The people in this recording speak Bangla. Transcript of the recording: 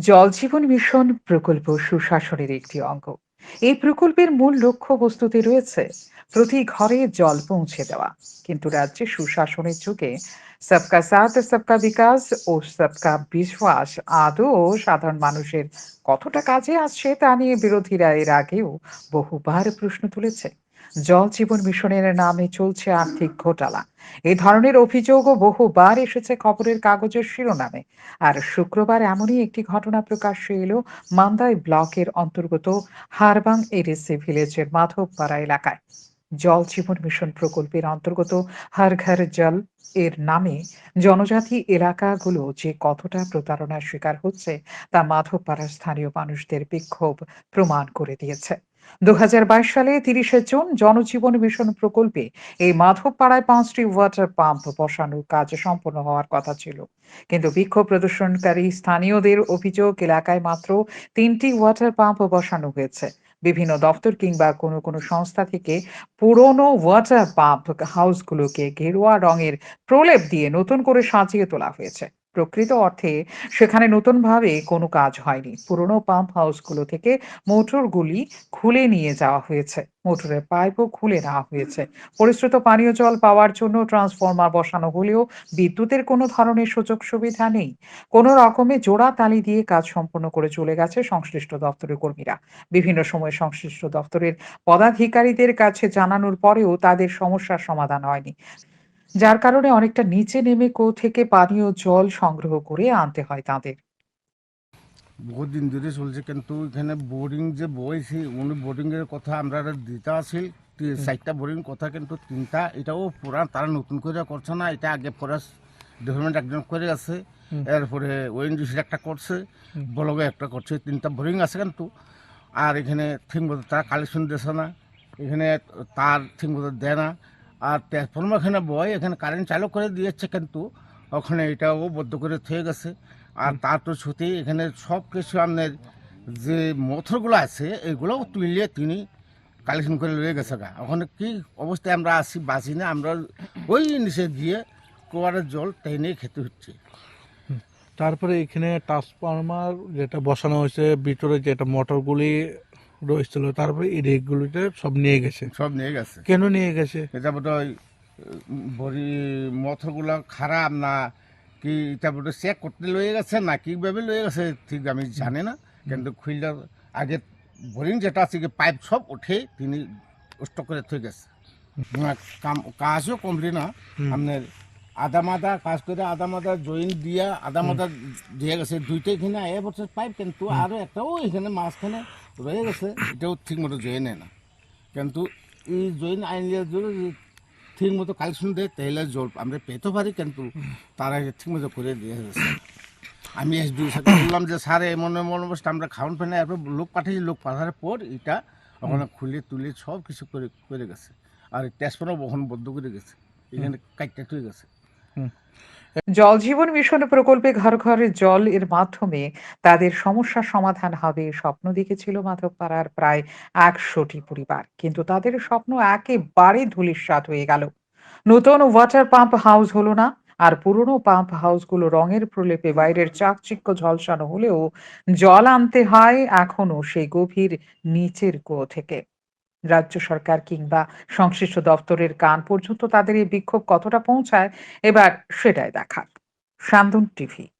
জল জীবন মিশন প্রকল্প সুশাসনের একটি অঙ্গ। এই প্রকল্পের মূল লক্ষ্য বস্তুতে রয়েছে প্রতি ঘরে জল পৌঁছে দেওয়া। কিন্তু রাজ্যে সুশাসনের যুগে সবকা সাথ, সবকা বিকাশ ও সবকা বিশ্বাস আদৌ সাধারণ মানুষের কতটা কাজে আসছে তা নিয়ে বিরোধীরা এর আগেও বহুবার প্রশ্ন তুলেছে। জল জীবন মিশনের নামে চলছে আর্থিক ঘোটালা। এ ধরনের অভিযোগও বহুবার এসেছে খবরের কাগজের শিরোনামে। আর শুক্রবার এমনই একটি ঘটনা প্রকাশ্যে এলো মান্দাই ব্লকের অন্তর্গত হারবাং এডিসি ভিলেজের মাধবপাড়া এলাকায়। জল জীবন মিশন প্রকল্পের অন্তর্গত হর ঘর জল এর নামে জনজাতি এলাকাগুলো যে কতটা প্রতারণার শিকার হচ্ছে তা মাধবপাড়ার স্থানীয় মানুষদের বিক্ষোভ প্রমাণ করে দিয়েছে। দু হাজার বাইশ সালে তিরিশে জুন জনজীবন মিশন প্রকল্পে এই মাধবপাড়ায় পাঁচটি ওয়াটার পাম্প বসানোর কাজ সম্পন্ন হওয়ার কথা ছিল। কিন্তু বিক্ষোভ প্রদর্শনকারী স্থানীয়দের অভিযোগ, এলাকায় মাত্র তিনটি ওয়াটার পাম্প বসানো হয়েছে। বিভিন্ন দপ্তর কিংবা কোনো কোনো সংস্থা থেকে পুরনো ওয়াটার পাম্প হাউসগুলোকে গেরুয়া রঙের প্রলেপ দিয়ে নতুন করে সাজিয়ে তোলা হয়েছে। প্রকৃত অর্থে সেখানে নতুনভাবে কোনো কাজ হয়নি। পুরনো পাম্প হাউসগুলো থেকে মোটরগুলি খুলে নিয়ে যাওয়া হয়েছে। মোটরের পাইপও খুলে নেওয়া হয়েছে। পরিশ্রুত পানীয় জল পাওয়ার জন্য ট্রান্সফরমার বসানো হলেও বিদ্যুতের কোনো ধরনের সুযোগ সুবিধা নেই। কোনো রকমে জোড়া তালি দিয়ে কাজ সম্পন্ন করে চলে গেছে সংশ্লিষ্ট দপ্তরের কর্মীরা। বিভিন্ন সময় সংশ্লিষ্ট দপ্তরের পদাধিকারীদের কাছে জানানোর পরেও তাদের সমস্যার সমাধান হয়নি। যার কারণে অনেকটা নিচে নেমে কো থেকে পানীয় জল সংগ্রহ করে আনতে হয় তাদের। বহুত দিন ধরে চলছে কিন্তু এখানে বোরিং যে বইছি উনি বোরিংয়ের কথা আমরা দিতে আসিল। তি- চারটা বোরিং কথা কিন্তু তিনটা এটাও পুরান তারা নতুন করে করছে না এটা আগে ফরেস্ট ডেভেলপমেন্ট একজন করে আছে। এরপরে ওএনজিসির একটা করছে ব্লগে একটা করছে তিনটা বোরিং আছে কিন্তু। আর এখানে ঠিক মতো তারা কালেকশন দিচ্ছে না এখানে তার ঠিক মতো দেয় না। আর ট্রান্সফর্মার এখানে বয় এখানে কারেন্ট চালু করে দিয়েছে কিন্তু ওখানে এটাও বদ্ধ করে থেকে গেছে। আর তার তো ছুটি এখানে সব কিছু আপনার যে মথরগুলো আছে এগুলোও তুলিয়ে তিনি কালেকশন করে লয়ে গেছে গা। ওখানে কি অবস্থায় আমরা আসি বাঁচি না আমরা ওই নিচে গিয়ে কুয়ারের জল টেনে খেতে হচ্ছে। তারপরে এখানে ট্রান্সফরমার যেটা বসানো হয়েছে ভিতরে যেটা মোটরগুলি রয়েছিল তারপরে এই রেকগুলিতে সব নিয়ে গেছে। সব নিয়ে গেছে। কেন নিয়ে গেছে? এটা বোধ হয় বড়ি মথরগুলো খারাপ না কি এটা বোধ চেক করতে লয়ে গেছে না কীভাবে লয়ে গেছে ঠিক আমি জানি না। কিন্তু খুললে আগে বোরিং যেটা আছে কি পাইপ সব উঠে তিনি স্টক করে থয়ে গেছে। কাম কাজও কমলি না। আপনার আদা মাদা কাজ করে আদা মাদা জয়েন দিয়া আদা মাদা দিয়ে গেছে দুইটাই এখানে আয়া বছর পাইপ কিন্তু আরও একটাও এখানে মাঝখানে রয়ে গেছে, এটাও ঠিক মতো জয়েন না। কিন্তু এই জয়েন আইনলে ঠিক মতো কালেকশন দেয়, তাহলে জল আমরা পেতে পারি, কিন্তু তারা ঠিক মতো করে দিয়ে গেছে। আমি এসডির সাথে বললাম যে, স্যার এমন এমন অবস্থা, আমরা খাওয়ান ফেলে এরপর লোক পাঠিয়েছি, লোক পাঠানোর পর এটা ওখানে খুলে তুলে সব কিছু করে করে গেছে। আর ট্যাসপনও বহন বদ্ধ করে গেছে। এখানে কাইটটা তুই গেছে। জল জীবন মিশন প্রকল্পে ঘর ঘরে জল এর মাধ্যমে তাদের সমস্যার সমাধান হবে। স্বপ্ন দেখেছিল মাধব মাধবপাড়ার প্রায় একশোটি পরিবার। কিন্তু তাদের স্বপ্ন একেবারে ধূলিসাৎ হয়ে গেল। নতুন ওয়াটার পাম্প হাউস হলো না, আর পুরনো পাম্প হাউসগুলো রঙের প্রলেপে বাইরের চাকচিক্য ঝলসানো হলেও জল আনতে হয় এখনও সেই গভীর নিচের কুয়ো থেকে। রাজ্য সরকার কিংবা সংশ্লিষ্ট দপ্তরের কান পর্যন্ত তাদের এই বিক্ষোভ কতটা পৌঁছায়, এবার সেটাই দেখার। সান্দন টিভি।